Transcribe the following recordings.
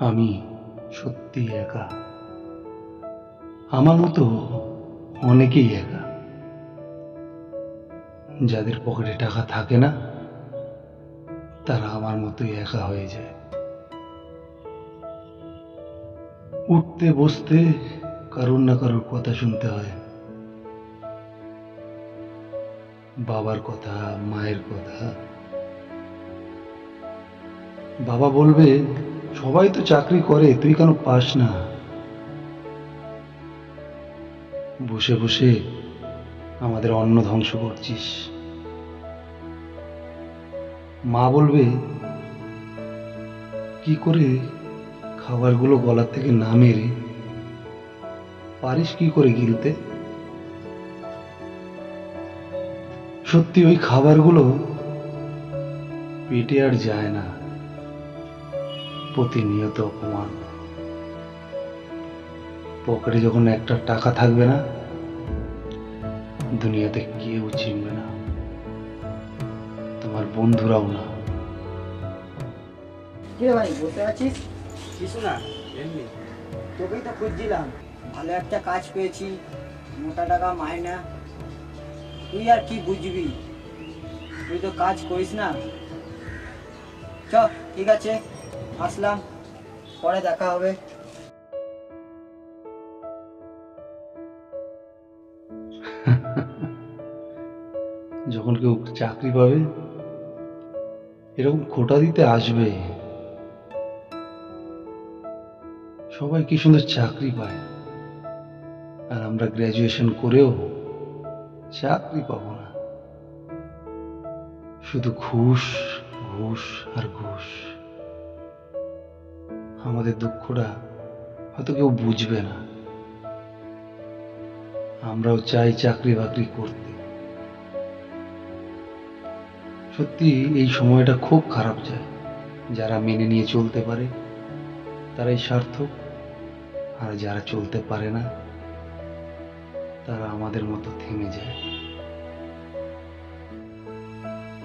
আমি সত্যি একা। আমার মতো অনেকেই একা। যাদের পকেটে টাকা থাকে না, তারা আমার মতোই একা হয়ে যায়। উঠতে, বসতে কারুর না কারুর কথা শুনতে হয়। বাবার কথা, মায়ের কথা। বাবা বলবে সবাই তো চাকরি করে, তুই কেন পাস না? বসে বসে আমাদের অন্ন ধ্বংস করছিস। মা বলবে, কি করে খাবারগুলো গলার থেকে না মেরে পারিস কি করে গিলতে? সত্যি ওই খাবারগুলো পেটে আর যায় না। প্রতিনিয়ত অপমান। পকেটে যখন একটা টাকা থাকবে না দুনিয়াতে কেউ চিনবে না। তোমার বন্ধুরাও না। কি ভাই বসে আছিস? কিছু না এমনি। তোকেই তো খুঁজছিলাম। ভালো একটা কাজ পেয়েছি মোটা টাকা মায়না তুই আর কি বুঝবি? তুই তো কাজ করিস না। চ ঠিক আছে। আসলাম, পরে দেখা হবে। যখন কেউ চাকরি পাবে, এরকম খোটা দিতে আসবে। সবাই কি সুন্দর চাকরি পায়। আর আমরা গ্র্যাজুয়েশন করেও চাকরি পাবো না। শুধু ঘুষ ঘুষ আর ঘুষ। আমাদের দুঃখটা হয়তো কেউ বুঝবে না। আমরাও চাই চাকরি বাকরি করতে। সত্যি এই সময়টা খুব খারাপ যায়। যারা মেনে নিয়ে চলতে পারে, তারাই সার্থক। আর যারা চলতে পারে না, তারা আমাদের মতো থেমে যায়।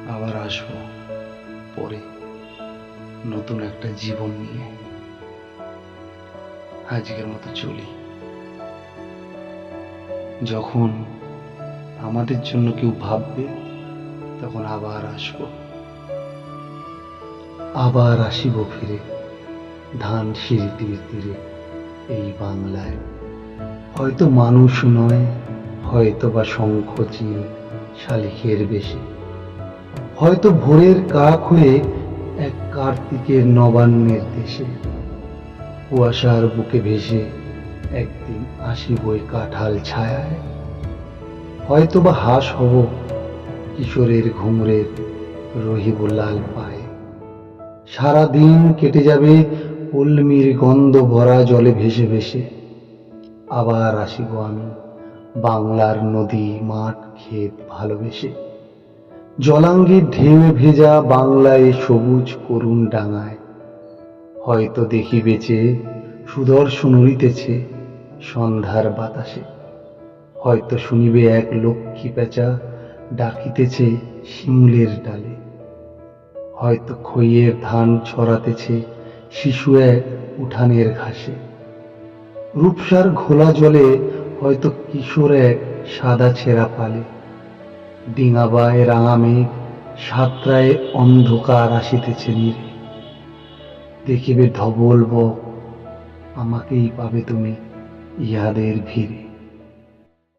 আবার আসব পরে নতুন একটা জীবন নিয়ে। আজকের মতো চলি। যখন আমাদের জন্য কেউ ভাববে, তখন আবার আসব। আবার আসিব ফিরে, ধান সিঁড়ি তীরে তীরে এই বাংলায়। হয়তো মানুষ নয় হয়তো বা শঙ্খ চিল শালিখের বেশি। হয়তো ভোরের কাক হয়ে এক কার্তিকের নবান্নের দেশে। কুয়াশার বুকে ভেসে একদিন আসি বই কাঁঠাল ছায়ায়। হয়তো বা হাস হব কিশোরের ঘুমরের রহিব লাল পায়ে। সারা দিন কেটে যাবে কলমির গন্ধ ভরা জলে ভেসে ভেসে। আবার আসিব আমি বাংলার নদী মাঠ ক্ষেত ভালোবেসে। জলাঙ্গির ঢেউয়ে ভেজা বাংলায় সবুজ করুণ ডাঙায়। হয়তো দেখি বেচে সুদর্শন উড়িতেছে সন্ধ্যার বাতাসে। হয়তো শুনিবে এক লক্ষ্মী পেঁচা ডাকিতেছে শিমুলের ডালে। হয়তো খইয়ের ধান ছড়াতেছে শিশু এক উঠানের ঘাসে। রূপসার ঘোলা জলে হয়তো কিশোর এক সাদা ছেঁড়া পালে। ডিঙাবায় রাঙা মেঘ সাতরায় অন্ধকার আসিতেছে নীরে। দেখিবে ধবল বক আমাকেই পাবে তুমি ইহাদের ভিড়ে।